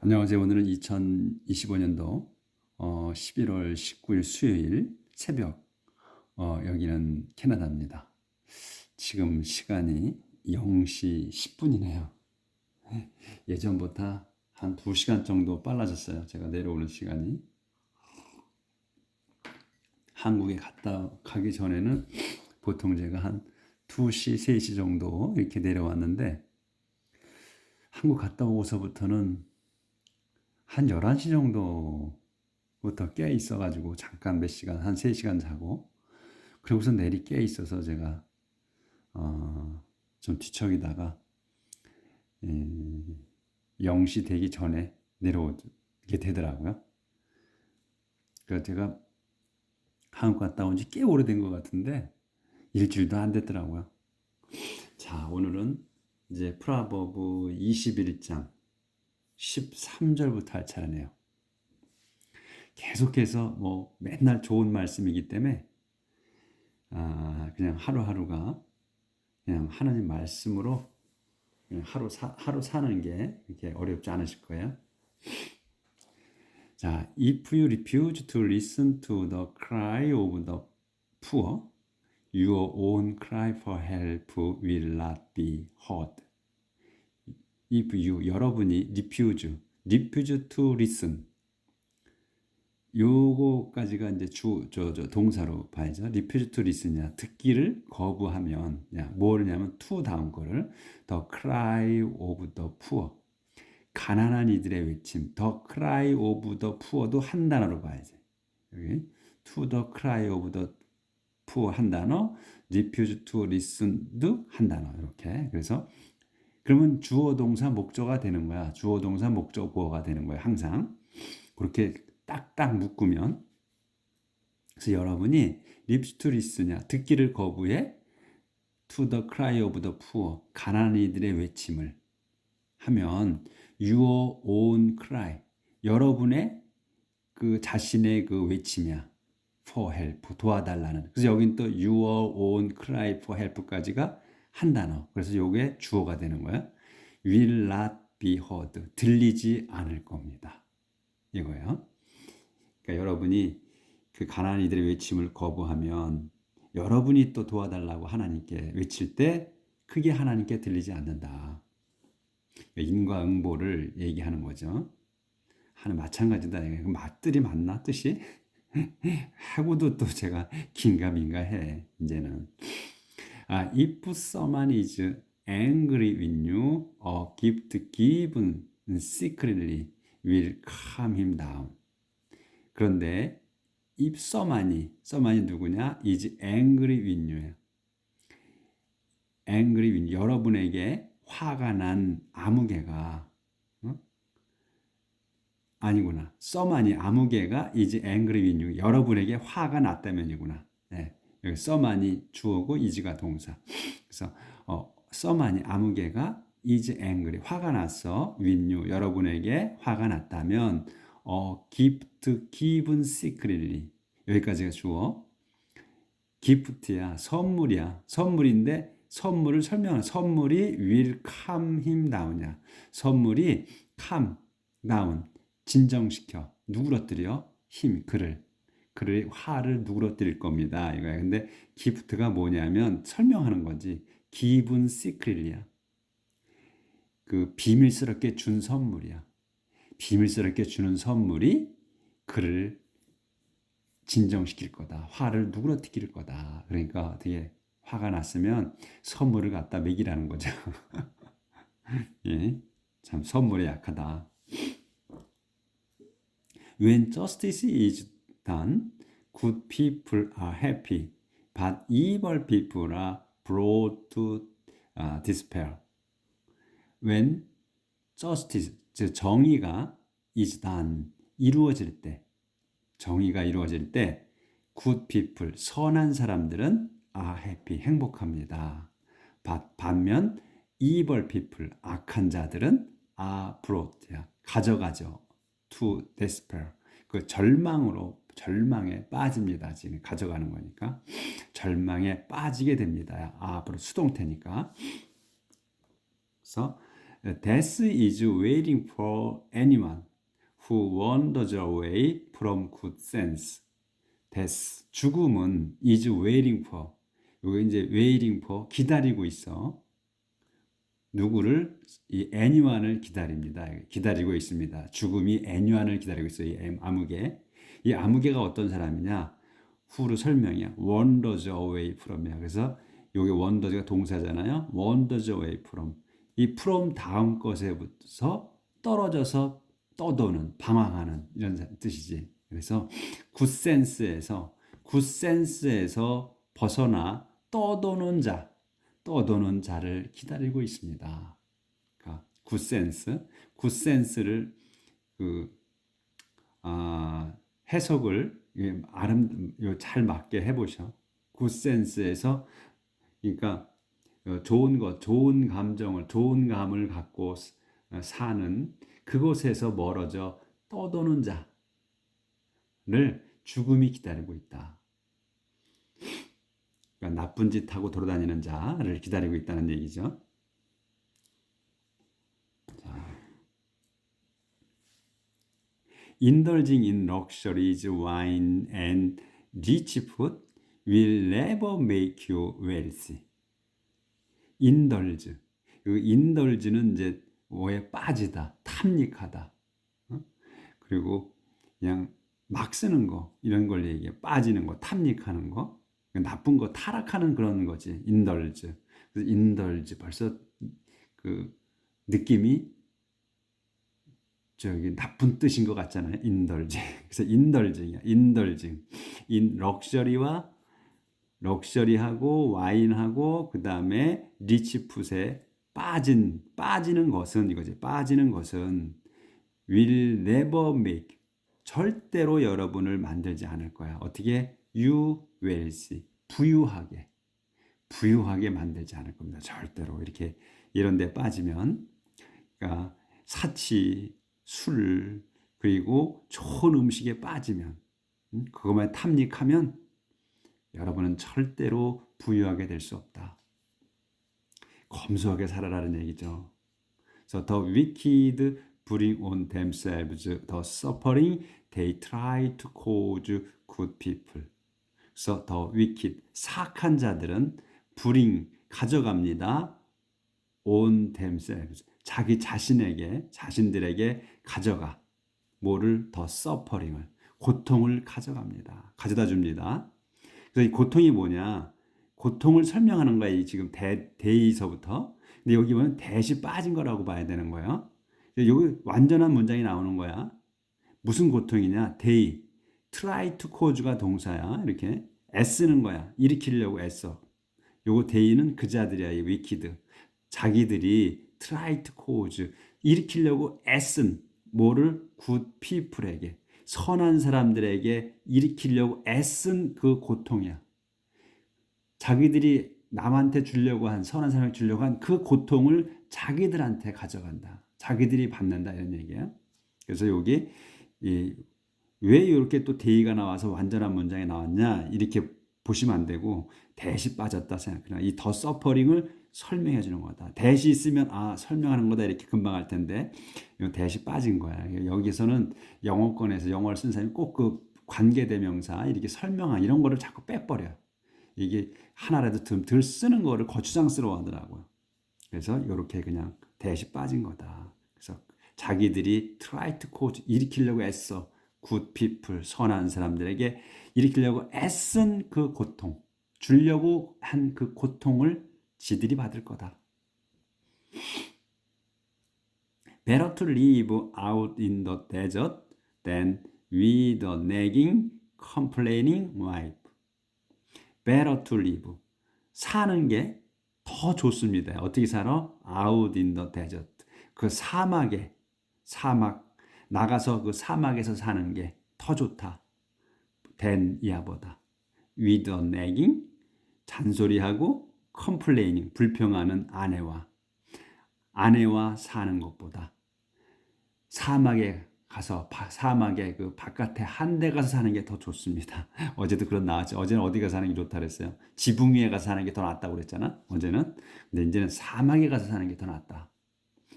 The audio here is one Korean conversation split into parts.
안녕하세요. 오늘은 2025년도 어, 11월 19일 수요일 새벽 어, 여기는 캐나다입니다. 지금 시간이 0시 10분이네요. 예전보다 한 2시간 정도 빨라졌어요. 제가 내려오는 시간이. 한국에 갔다 가기 전에는 보통 제가 한 2시, 3시 정도 이렇게 내려왔는데 한국 갔다 오고서부터는 한 11시 정도부터 깨 있어가지고 잠깐 몇 시간, 한 3시간 자고 그러고서 내리 깨 있어서 제가 어, 좀 뒤척이다가 에, 0시 되기 전에 내려오게 되더라고요. 그래서 제가 한국 갔다 온 지 꽤 오래된 것 같은데 일주일도 안 됐더라고요. 자, 오늘은 이제 프라버브 21장 13절부터 할 차례네요. 계속해서 뭐 맨날 좋은 말씀이기 때문에 아, 그냥 하루하루가 그냥 하나님 말씀으로 그냥 하루 사, 하루 사는 게 이렇게 어렵지 않으실 거예요. 자, if you refuse to listen to the cry of the poor, your own cry for help will not be heard. If you 여러분이 refuse, refuse to listen 요거까지가 이제 주, 저, 저 동사로 봐야죠. refuse to listen이야. 듣기를 거부하면, 야, 뭐냐면 to 다음 거를 the cry of the poor. 가난한 이들의 외침, the cry of the poor도 한 단어로 봐야지. 여기 to the cry of the poor 한 단어, refuse to listen도 한 단어 이렇게. 그래서 그러면 주어 동사 목적어가 되는 거야. 주어 동사 목적어가 되는 거야. 항상 그렇게 딱딱 묶으면 그래서 여러분이 listen냐 듣기를 거부해 to the cry of the poor 가난한 이들의 외침을 하면 your own cry 여러분의 그 자신의 그 외침이야 for help 도와달라는 그래서 여긴 또 your own cry for help까지가 한 단어 그래서 요게 주어가 되는 거야 will not be heard 들리지 않을 겁니다 이거예요 그러니까 여러분이 그 가난한 이들의 외침을 거부하면 여러분이 또 도와달라고 하나님께 외칠 때 크게 하나님께 들리지 않는다. 인과응보를 얘기하는 거죠. 하는 마찬가지다. 그 맛들이 맞나 뜻이? 하고도 또 제가 긴가민가 해 이제는. 아, if someone is angry with you, a gift given secretly will calm him down. 그런데 if someone이, someone이 누구냐? is angry with you예요. angry with 여러분에게 화가 난 아무개가 어? 아니구나. someone이 아무개가 is angry with you. 여러분에게 화가 났다면이구나. 네. 여기 someone이 주어고 is가 동사. 그래서 어, someone이 아무개가 is angry 화가 났어 you. 여러분에게 화가 났다면 어, gift given 여기까지가 주어. gift야 선물이야 선물인데 선물을 설명하는 선물이 will calm him down이야. 선물이 calm down 진정시켜 누그러뜨려 힘 그를 그를 화를 누그러뜨릴 겁니다. 이거야. 근데 gift가 뭐냐면 설명하는 거지. given secretly야. 그 비밀스럽게 준 선물이야. 비밀스럽게 주는 선물이 그를 진정시킬 거다. 화를 누그러뜨릴 거다. 그러니까 되게 화가 났으면 선물을 갖다 먹이라는 거죠. 예. 참 선물에 약하다. When justice is done, good people are happy, but evil people are brought to uh, despair. When justice, 즉 정의가 is done, 이루어질 때, 정의가 이루어질 때, good people, 선한 사람들은 are happy, 행복합니다. 반면 evil people, 악한 자들은 are brought, 가져가죠. to despair, 그 절망으로 절망에 빠집니다. 지금 가져가는 거니까 절망에 빠지게 됩니다. 앞으로 수동태니까. 그래서 Death is waiting for anyone who wanders away from good sense. Death, 죽음은 is waiting for. 이거 이제 waiting for 기다리고 있어. 누구를 이 anyone을 기다립니다. 기다리고 있습니다. 죽음이 anyone을 기다리고 있어요. 이 암흑에. 이 암흑에가 어떤 사람이냐? 후로 설명이야. wanders away from이야. 그래서 요게 wanders가 동사잖아요. wanders away from. 이 from 다음 것에부터 떨어져서 떠도는 방황하는 이런 뜻이지. 그래서 굿센스에서 굿센스에서 벗어나 떠도는 자, 떠도는 자를 기다리고 있습니다. 그러니까 굿센스, 굿센스를 그 아, 해석을 아름 잘 맞게 해보셔. 굿센스에서 그러니까 어, 좋은 것, 좋은 감정을, 좋은 감을 갖고 사는 그곳에서 멀어져 떠도는 자를 죽음이 기다리고 있다. 그러니까 나쁜 짓 하고 돌아다니는 자를 기다리고 있다는 얘기죠. Indulging in luxuries, wine, and rich food will never make you wealthy. indulge. 이 indulge는 이제 뭐에 빠지다, 탐닉하다. 어? 그리고 그냥 막 쓰는 거 이런 걸 얘기해. 빠지는 거, 탐닉하는 거, 나쁜 거 타락하는 그런 거지. indulge. 그래서 indulge 벌써 그 느낌이 저기 나쁜 뜻인 것 같잖아요. indulge. 그래서 indulging이야. indulging. in 럭셔리와 럭셔리하고 와인하고 그 다음에 리치풋에 빠진 빠지는 것은 이거지. 빠지는 것은 will never make 절대로 여러분을 만들지 않을 거야. 어떻게 you wealthy 부유하게 부유하게 만들지 않을 겁니다. 절대로 이렇게 이런 데 빠지면 그러니까 사치, 술 그리고 좋은 음식에 빠지면 음, 그것만 탐닉하면 여러분은 절대로 부유하게 될 수 없다. 검소하게 살아라는 얘기죠. So the wicked bring on themselves the suffering they try to cause good people. So the wicked 사악한 자들은 bring 가져갑니다. on themselves 자기 자신에게 자신들에게 가져가 뭐를 더 서퍼링을 고통을 가져갑니다. 가져다 줍니다. 그래서 이 고통이 뭐냐? 고통을 설명하는. 이 지금 대, 대에서부터. 근데 여기 보면 대시 빠진 거라고 봐야 되는 거예요. 여기 완전한 문장이 나오는 거야. 무슨 고통이냐? 데이. try to cause가 동사야. 이렇게 애쓰는 거야. 일으키려고 애써. 요거 데이는 그 자들이야. 이 위키드. 자기들이 to cause 일으키려고 애쓴 뭐를 good people에게 선한 사람들에게 일으키려고 애쓴 그 고통이야. 자기들이 남한테 주려고 한 선한 사람을 주려고 한 그 고통을 자기들한테 가져간다. 자기들이 받는다 이런 얘기야. 그래서 여기 이, 왜 이렇게 또 대의가 나와서 완전한 문장이 나왔냐 이렇게 보시면 안 되고 대시 빠졌다 생각해요. 이더 서퍼링을 설명해 주는 거다. 대시 있으면 아 설명하는 거다 이렇게 금방 할 텐데 이 대시 빠진 거야. 여기서는 영어권에서 영어를 쓴 사람이 꼭 그 관계 대명사 이렇게 설명한 이런 거를 자꾸 빼버려. 이게 하나라도 좀 덜 쓰는 거를 거추장스러워 하더라고요. 그래서 이렇게 그냥 대시 빠진 거다. 그래서 자기들이 try to cause 일으키려고 애써 good people 선한 사람들에게 일으키려고 애쓴 그 고통 주려고 한 그 고통을 지들이 받을 거다. Better to live out in the desert than with a nagging, complaining wife. Better to live. 사는 게 더 좋습니다. 어떻게 살아? Out in the desert. 그 사막에, 사막, 나가서 그 사막에서 사는 게 더 좋다. than 이하보다. With a nagging, 잔소리하고 컴플레이닝 불평하는 아내와 아내와 사는 것보다 사막에 가서 사막에 그 바깥에 한대 가서 사는 게 더 좋습니다. 어제도 그런 나왔죠. 어제는 어디 가서 사는 게 좋다 그랬어요. 지붕 위에 가서 사는 게 더 낫다고 그랬잖아. 어제는. 근데 이제는 사막에 가서 사는 게 더 낫다.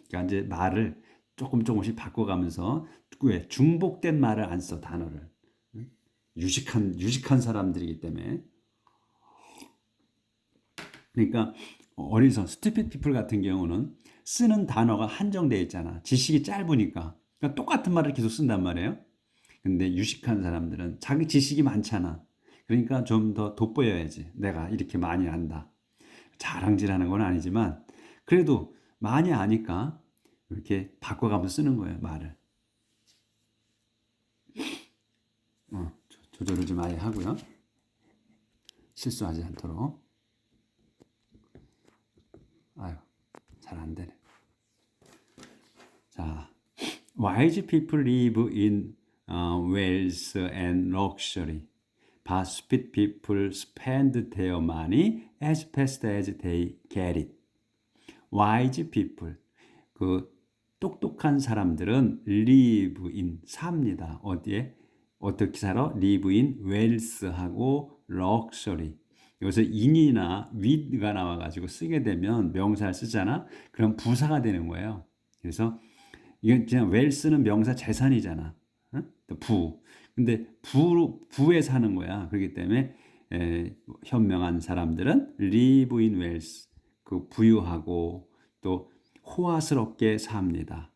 그러니까 이제 말을 조금 조금씩 바꿔가면서 왜 중복된 말을 안 써 단어를 응? 유식한 유식한 사람들이기 때문에 그러니까 어리석 스티핏 피플 같은 경우는 쓰는 단어가 한정되어 있잖아. 지식이 짧으니까. 그러니까 똑같은 말을 계속 쓴단 말이에요. 근데 유식한 사람들은 자기 지식이 많잖아. 그러니까 좀 더 돋보여야지. 내가 이렇게 많이 안다. 자랑질하는 건 아니지만 그래도 많이 아니까 이렇게 바꿔가면서 쓰는 거예요 말을. 어, 조- 조절을 좀 아예 하고요. 실수하지 않도록 아유 잘 안 되네 자 wise people live in uh, wealth and luxury but stupid people spend their money as fast as they get it wise people 그 똑똑한 사람들은 live in 삽니다. 어디에? 어떻게 살아? live in wealth하고 luxury. 여기서 in이나 with가 나와가지고 쓰게 되면 명사를 쓰잖아. 그럼 부사가 되는 거예요. 그래서 이건 그냥 wealth는 명사 재산이잖아. 어? 또 부. 근데 부 부에 사는 거야. 그렇기 때문에 에, 현명한 사람들은 live in wealth. 그 부유하고 또 호화스럽게 삽니다.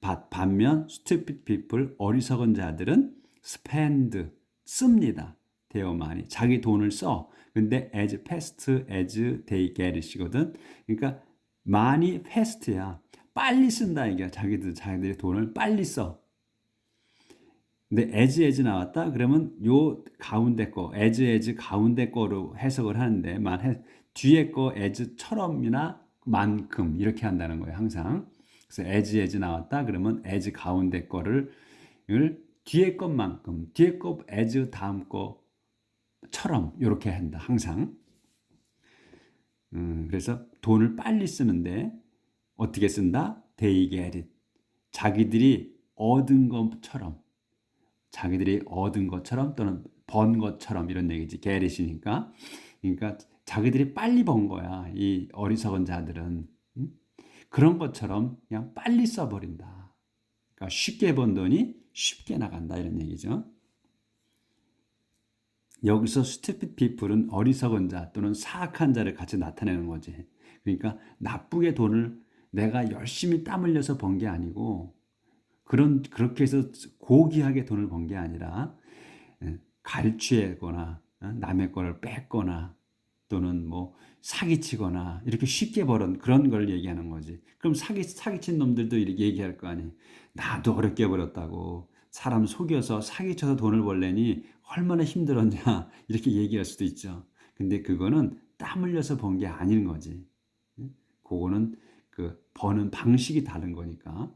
바- 반면 stupid people 어리석은 자들은 spend 씁니다. 대어 많이 자기 돈을 써. 근데 as fast as they get it이거든. 그러니까 많이 fast야. 빨리 쓴다 이게 자기들 자기들의 돈을 빨리 써. 근데 as as 나왔다 그러면 요 가운데 거 as as 가운데 거로 해석을 하는데 만 해- 뒤에 거 as처럼이나 만큼 이렇게 한다는 거예요 항상 그래서 as as 나왔다 그러면 as 가운데 거를 을 뒤에 것만큼 뒤에 거 as 다음 거 처럼 이렇게 한다 항상. 음, 그래서 돈을 빨리 쓰는데 어떻게 쓴다? They get it. 자기들이 얻은 것처럼 자기들이 얻은 것처럼 또는 번 것처럼 이런 얘기지. 게릿이니까. 그러니까 자기들이 빨리 번 거야 이 어리석은 자들은. 음? 그런 것처럼 그냥 빨리 써버린다. 그러니까 쉽게 번 돈이 쉽게 나간다 이런 얘기죠 여기서 stupid people은 어리석은 자 또는 사악한 자를 같이 나타내는 거지 그러니까 나쁘게 돈을 내가 열심히 땀 흘려서 번 게 아니고 그런 그렇게 해서 고귀하게 돈을 번 게 아니라 예, 갈취하거나 어, 남의 거를 뺏거나 또는 뭐 사기치거나 이렇게 쉽게 벌은 그런 걸 얘기하는 거지. 그럼 사기 사기친 놈들도 이렇게 얘기할 거 아니. 나도 어렵게 벌었다고 사람 속여서 사기쳐서 돈을 벌래니 얼마나 힘들었냐 이렇게 얘기할 수도 있죠. 근데 그거는 땀 흘려서 번 게 아닌 거지. 예? 그거는 그 버는 방식이 다른 거니까.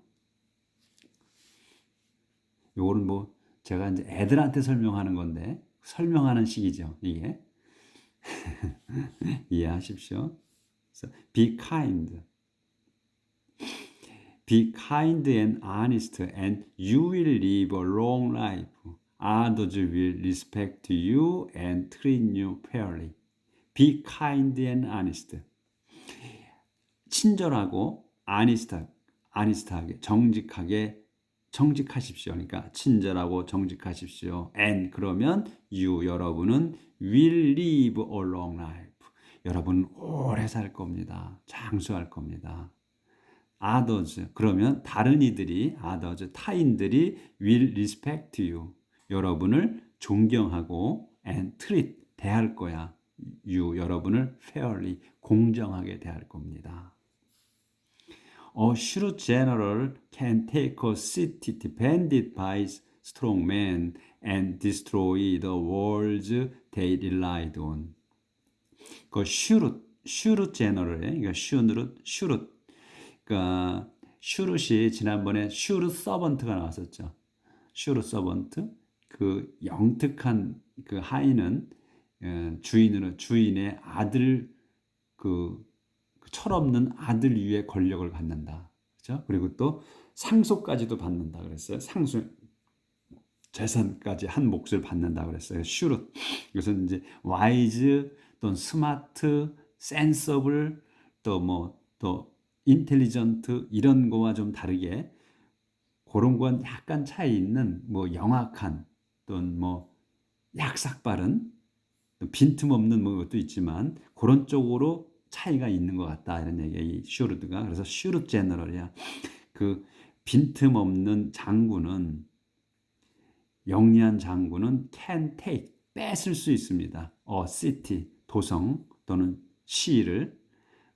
요거는 뭐 제가 이제 애들한테 설명하는 건데 설명하는 식이죠 이게 이해하십시오. be kind, be kind and honest, and you will live a long life. Others will respect you and treat you fairly. Be kind and honest. 친절하고 honest, honest하게 정직하게 정직하십시오. 그러니까 친절하고 정직하십시오. and 그러면 you 여러분은 will live a long life. 여러분 오래 살 겁니다. 장수할 겁니다. others 그러면 다른 이들이 others 타인들이 will respect you. 여러분을 존경하고 and treat 대할 거야. you 여러분을 fairly 공정하게 대할 겁니다. A shrewd general can take a city defended by strong men and destroy the walls they relied on. 그 shrewd, shrewd general에, 그러니까 shrewd, shrewd. 그러니까 shrewd이 지난번에 shrewd servant가 나왔었죠. shrewd servant. 그 영특한 그 하인은 어, 주인으로 주인의 아들 그 철없는 아들 위에 권력을 갖는다. 그죠? 그리고 또 상속까지도 받는다 그랬어요. 상속 재산까지 한 몫을 받는다 그랬어요. 슈릇. 이것은 이제 와이즈 또는 스마트, 센서블 또 뭐또 인텔리전트 이런 거와 좀 다르게 그런 건 약간 차이 있는 뭐 영악한 또는 뭐 약삭빠른 빈틈없는 뭐 것도 있지만 그런 쪽으로 차이가 있는 것 같다 이런 얘기야 이 슈르드가 그래서 슈르 제너럴이야 그 빈틈없는 장군은 영리한 장군은 can take 뺏을 수 있습니다. 어 city 도성 또는 시를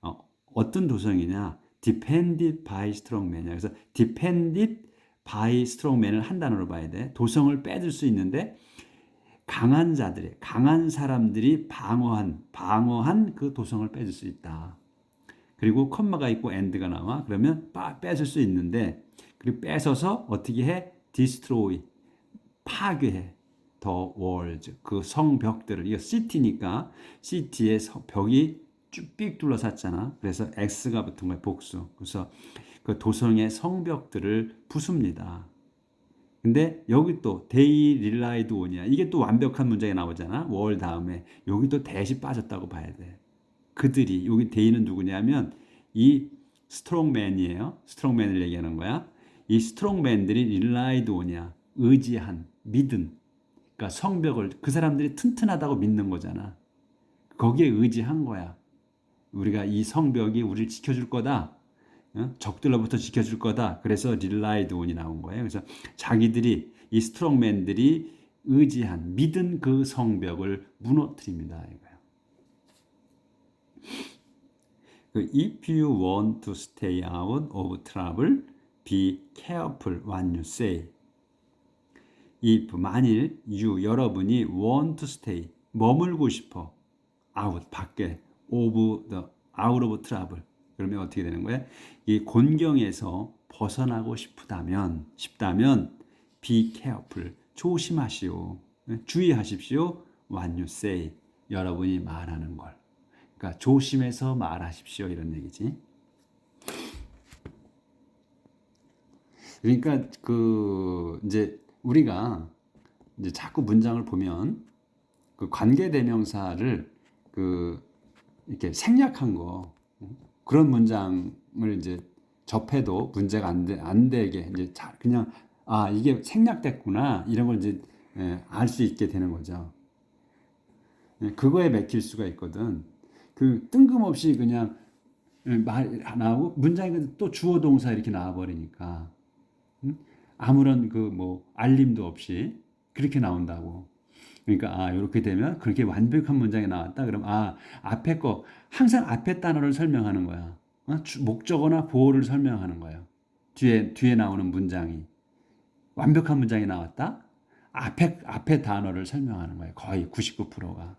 어, 어떤 도성이냐 depended by strongman이야. 그래서 depended by strongman을 한 단어로 봐야 돼. 도성을 뺏을 수 있는데 강한 자들이 강한 사람들이 방어한 방어한 그 도성을 뺏을 수 있다. 그리고 컴마가 있고 엔드가 나와 그러면 빠, 뺏을 수 있는데 그리고 뺏어서 어떻게 해? destroy 파괴해 더 월즈 그 성벽들을 이거 시티니까 시티의 벽이 쭉 둘러쌌잖아. 그래서 X가 붙은 거야 복수. 그래서 그 도성의 성벽들을 부숩니다. 근데 여기 또 데이 릴라이드 온이야. 이게 또 완벽한 문장이 나오잖아. 월 다음에 여기 또 대시 빠졌다고 봐야 돼. 그들이 여기 데이는 누구냐면 이 스트롱맨이에요. 스트롱맨을 얘기하는 거야. 이 스트롱맨들이 릴라이드 온이야. 의지한 믿음. 그러니까 성벽을 그 사람들이 튼튼하다고 믿는 거잖아. 거기에 의지한 거야. 우리가 이 성벽이 우리를 지켜줄 거다. 적들로부터 지켜줄 거다. 그래서 릴라이드 온이 나온 거예요. 그래서 자기들이 이 스트롱맨들이 의지한 믿은 그 성벽을 무너뜨립니다. 이거예요. 그 if you want to stay out of trouble, be careful what you say. if 만일 you 여러분이 want to stay 머물고 싶어 out 밖에 of the out of trouble 그러면 어떻게 되는 거예요? 이 곤경에서 벗어나고 싶다면 싶다면 be careful. 조심하시오. 주의하십시오. What you say. 여러분이 말하는 걸. 그러니까 조심해서 말하십시오. 이런 얘기지. 그러니까 그 이제 우리가 이제 자꾸 문장을 보면 그 관계 대명사를 그 이렇게 생략한 거 그런 문장을 이제 접해도 문제가 안, 되, 안 되게 이제 자, 그냥 아 이게 생략됐구나 이런 걸 이제 예, 알수 있게 되는 거죠. 예, 그거에 맥힐 수가 있거든. 그 뜬금없이 그냥 예, 말 나오고 문장이 또 주어 동사 이렇게 나와 버리니까 음? 아무런 그 뭐 알림도 없이 그렇게 나온다고. 그러니까 아 이렇게 되면 그렇게 완벽한 문장이 나왔다. 그럼 아 앞에 거 항상 앞에 단어를 설명하는 거야. 어? 목적어나 보호를 설명하는 거예요. 뒤에 뒤에 나오는 문장이 완벽한 문장이 나왔다. 앞에 앞에 단어를 설명하는 거예요. 거의 99%가.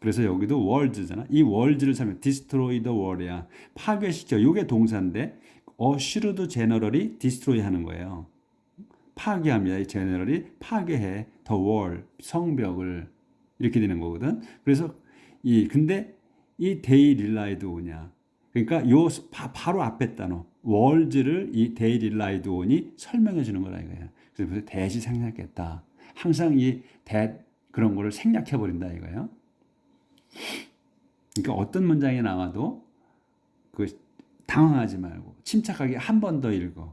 그래서 여기도 words잖아. 이 words를 설명, destroy the world이야. 파괴시켜. 이게 동사인데, 어, should generally destroy 하는 거예요. 파괴합니다. 이 제너럴이 파괴해 더 월, 성벽을 이렇게 되는 거거든. 그래서 이 근데 이 데이 릴라이드 오냐. 그러니까 요 바, 로 앞에 단어 월즈를 이 데이 릴라이드 온이 설명해 주는 거라 이거야. 그래서 대시 생략했다. 항상 이 대 그런 거를 생략해 버린다 이거예요. 그러니까 어떤 문장이 나와도 그 당황하지 말고 침착하게 한 번 더 읽어.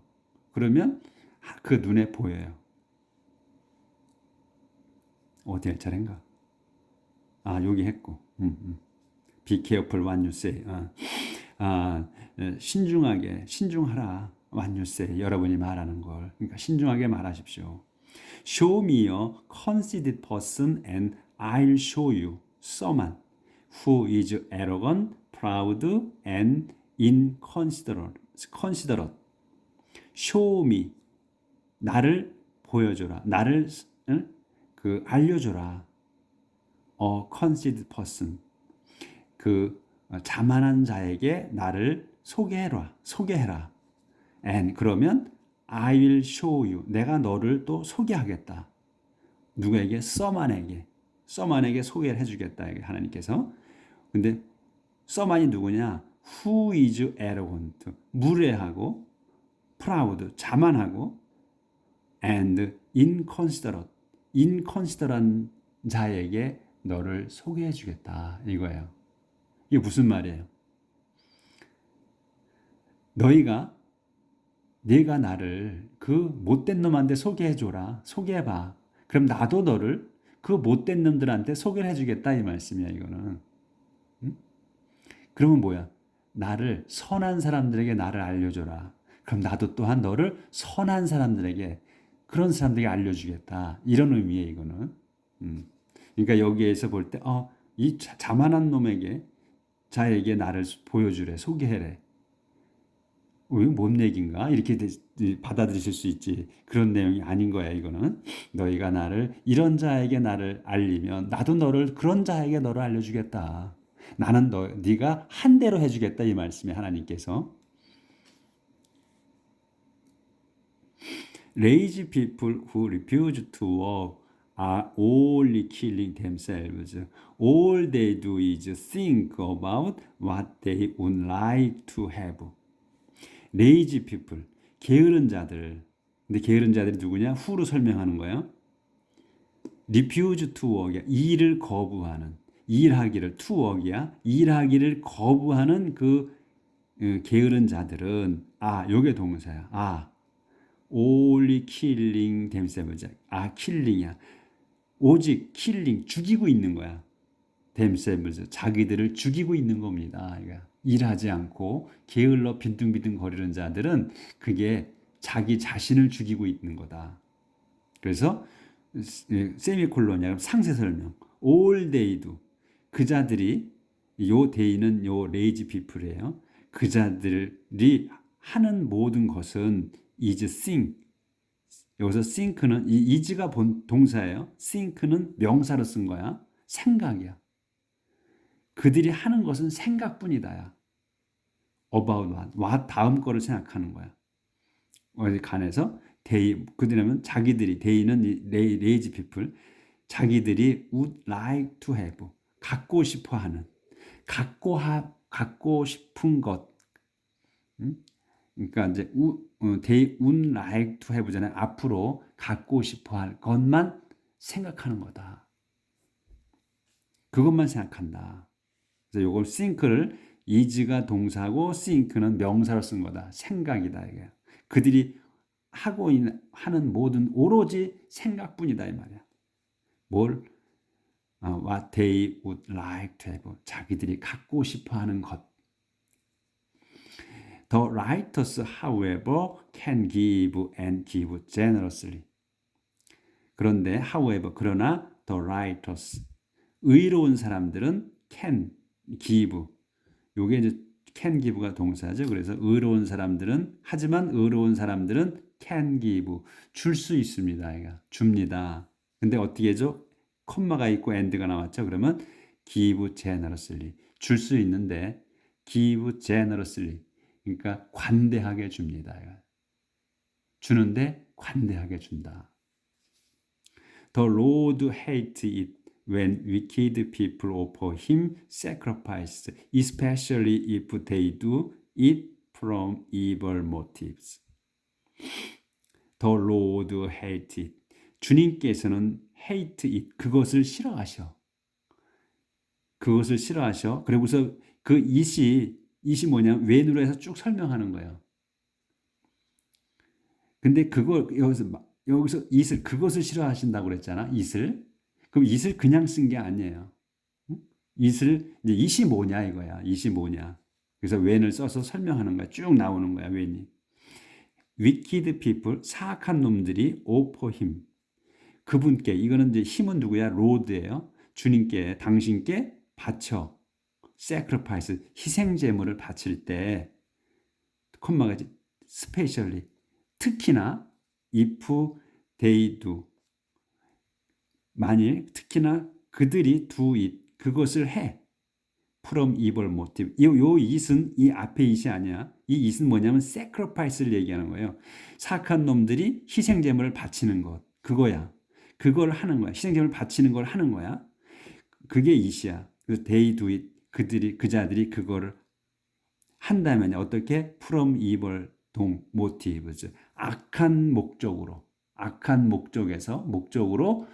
그러면 그 눈에 보여요. 어디 할 차례인가? 아, 여기 했고. 음, 음. You say. 아, 아, 신중하게, 신중하라. say. 여러분이 말하는 걸. 그러니까 신중하게 말하십시오. Show me a conceited person and I'll show you someone who is arrogant, proud, and inconsiderate. considerate. Show me. 나를 보여줘라. 나를 응? 그 알려줘라. 어, conceited person. 그 자만한 자에게 나를 소개해라. 소개해라. and 그러면 I will show you. 내가 너를 또 소개하겠다. 누구에게? 써만에게. 써만에게 소개를 해주겠다. 하나님께서. 근데 써만이 누구냐? Who is arrogant? 무례하고 proud, 자만하고 and inconsiderate, inconsiderate 자에게 너를 소개해 주겠다 이거예요. 이게 무슨 말이에요? 너희가 내가 나를 그 못된 놈한테 소개해 줘라. 소개해 봐. 그럼 나도 너를 그 못된 놈들한테 소개를 해 주겠다 이 말씀이야 이거는. 응? 그러면 뭐야? 나를 선한 사람들에게 나를 알려 줘라. 그럼 나도 또한 너를 선한 사람들에게 그런 사람들에게 알려주겠다. 이런 의미에 이거는. 음. 그러니까 여기에서 볼 때, 어, 이 자만한 놈에게 자에게 나를 보여주래, 소개해래. 어, 뭔 얘기인가? 이렇게 받아들이실 수 있지. 그런 내용이 아닌 거야, 이거는. 너희가 나를, 이런 자에게 나를 알리면, 나도 너를, 그런 자에게 너를 알려주겠다. 나는 너, 네가 한 대로 해주겠다, 이 말씀이 하나님께서. Lazy people who refuse to work are only killing themselves. All they do is think about what they would like to have. Lazy people, 게으른 자들. 근데 게으른 자들이 누구냐? 후로 설명하는 거예요. refuse to work, 일을 거부하는. 일하기를, to work이야. 일하기를 거부하는 그 게으른 자들은, 아, 요게 동사야. 아, only killing themselves. 아, 킬링이야. 오직 킬링, 죽이고 있는 거야. themselves. 자기들을 죽이고 있는 겁니다. 그러니까 일하지 않고 게을러 빈둥빈둥 거리는 자들은 그게 자기 자신을 죽이고 있는 거다. 그래서 세미콜론이야 상세 설명. all day도 그 자들이 요 데이는 요 레이지 피플이에요. 그 자들이 하는 모든 것은 is think. 여기서 think는 이 is가 본 동사예요. think는 명사로 쓴 거야. 생각이야. 그들이 하는 것은 생각뿐이다야. about what, what 다음 거를 생각하는 거야. 어디 간에서 they 그들이면 자기들이 they는 lazy people 자기들이 would like to have 갖고 싶어 하는 갖고 하 갖고 싶은 것 음? 그러니까 이제 우, 어, they would like to have잖아요. 앞으로 갖고 싶어 할 것만 생각하는 거다. 그것만 생각한다. 그래서 이걸 think를 is가 동사고 think는 명사로 쓴 거다. 생각이다 이게. 그들이 하고 있는 하는 모든 오로지 생각뿐이다 이 말이야. 뭘 어, what they would like to have 자기들이 갖고 싶어 하는 것. The writers, however, can give and give generously. 그런데, however, 그러나 the writers, 의로운 사람들은 can give. 요게 이제 can give가 동사죠. 그래서 의로운 사람들은 하지만 의로운 사람들은 can give 줄 수 있습니다. 그러니까 줍니다. 근데 어떻게 해죠? 콤마가 있고 and가 나왔죠. 그러면 give generously 줄 수 있는데 give generously 그러니까 관대하게 줍니다. 주는데 관대하게 준다. The Lord hate it when wicked people offer him sacrifice, especially if they do it from evil motives. The Lord hate it. 주님께서는 hate it. 그것을 싫어하셔. 그것을 싫어하셔. 그리고서 그 it이 it이 뭐냐 웬으로 해서 쭉 설명하는 거예요. 근데 그걸 여기서 여기서 it을 그것을 싫어하신다고 그랬잖아. it을. 그럼 it을 그냥 쓴 게 아니에요. it을 이제 it이 뭐냐 이거야. it이 뭐냐. 그래서 when을 써서 설명하는 거야. 쭉 나오는 거야. when이. wicked people 사악한 놈들이 offer him 그분께 이거는 이제 힘은 누구야? 로드예요. 주님께 당신께 바쳐 sacrifice 희생 제물을 바칠 때 콤마가 스페셜리 특히나 if they do. 만일 특히나 그들이 do it 그것을 해. From evil motive. 요, 요 it은 이 앞에 it이 아니야. 이 it은 뭐냐면 sacrifice를 얘기하는 거예요. 사악한 놈들이 희생 제물을 바치는 것. 그거야. 그걸 하는 거야. 희생 제물을 바치는 걸 하는 거야. 그게 it이야. 그래서 they do it 그들이 그자들이 그거를 한다면 어떻게 from evil 동 motives 악한 목적으로 악한 목적에서 목적으로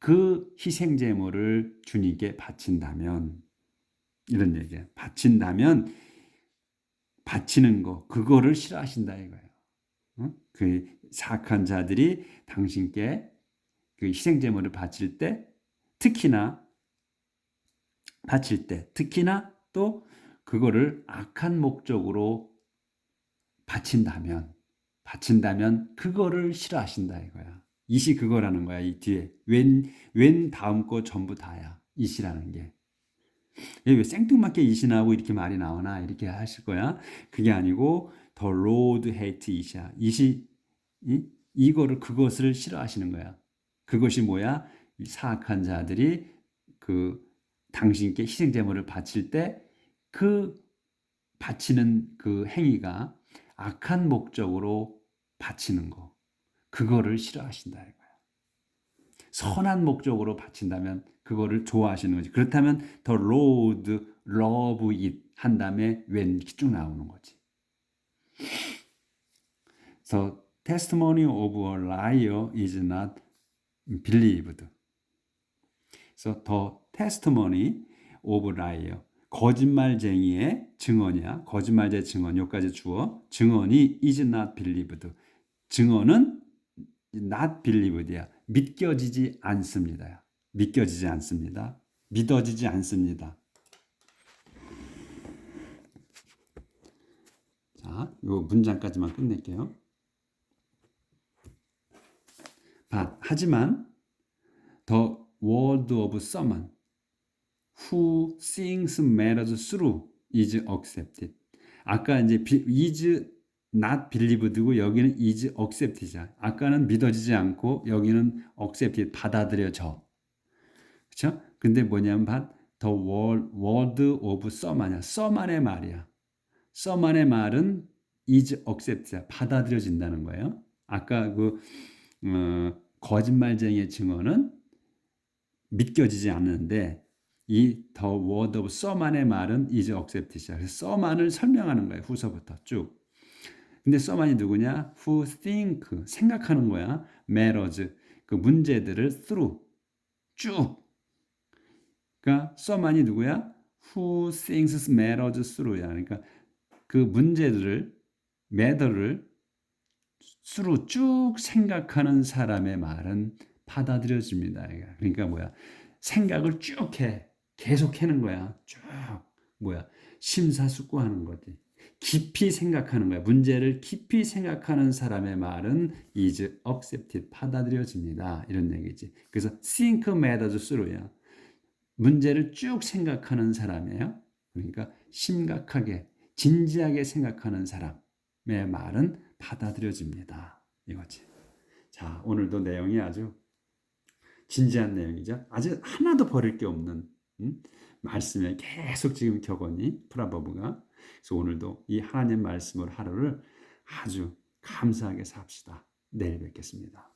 그 희생 제물을 주님께 바친다면 이런 얘기야. 바친다면 바치는 거 그거를 싫어하신다 이거예요. 어? 그 사악한 자들이 당신께 그 희생 제물을 바칠 때 특히나 바칠 때 특히나 또 그거를 악한 목적으로 바친다면 바친다면 그거를 싫어하신다 이거야. 이시 그거라는 거야. 이 뒤에 웬 웬 다음 거 전부 다야. 이시라는 게. 왜 생뚱맞게 이시나고 이렇게 말이 나오나 이렇게 하실 거야. 그게 아니고 더 로드 헤이트 이시야. 이시 이? 이거를 그것을 싫어하시는 거야. 그것이 뭐야? 사악한 자들이 그 당신께 희생 제물을 바칠 때 그 바치는 그 행위가 악한 목적으로 바치는 거. 그거를 싫어하신다 이거야. 선한 목적으로 바친다면 그거를 좋아하시는 거지. 그렇다면 더 로드 러브 잇한 다음에 왠쭉 나오는 거지. So testimony of a liar is not believed. The testimony of a liar 거짓말쟁이의 증언이야. 거짓말쟁이 증언 여기까지 주어. 증언이 is not believed. 증언은 not believed야. 믿겨지지 않습니다. 믿겨지지 않습니다. 믿어지지 않습니다. 자, 이 문장까지만 끝낼게요. But, 하지만 the word of someone who sings matters through is accepted. 아까 이제 is not believed고 여기는 is accepted이야. 아까는 믿어지지 않고 여기는 accepted 받아들여져. 그렇죠? 근데 뭐냐면 the word, word of someone이야. someone의 말이야. someone의 말은 is accepted이야. 받아들여진다는 거예요. 아까 그 어, 거짓말쟁이의 증언은 믿겨지지 않는데 이 the word of someone의 말은 is accepted이야. 그래서 someone을 설명하는 거예요. 후서부터 쭉. 근데 someone이 누구냐? who think 생각하는 거야. matters 그 문제들을 through 쭉. 그러니까 someone이 누구야? who thinks matters through야. 그러니까 그 문제들을 matter를 through 쭉 생각하는 사람의 말은 받아들여집니다. 그러니까 뭐야? 생각을 쭉 해. 계속 해는 거야. 쭉. 뭐야? 심사숙고하는 거지. 깊이 생각하는 거야. 문제를 깊이 생각하는 사람의 말은 is accepted, 받아들여집니다. 이런 얘기지. 그래서 think matters through야. 문제를 쭉 생각하는 사람이에요. 그러니까 심각하게, 진지하게 생각하는 사람의 말은 받아들여집니다. 이거지. 자, 오늘도 내용이 아주 진지한 내용이죠. 아주 하나도 버릴 게 없는 음? 말씀에 계속 지금 격언이 프라버브가 그래서 오늘도 이 하나님 말씀을 하루를 아주 감사하게 삽시다. 내일 뵙겠습니다.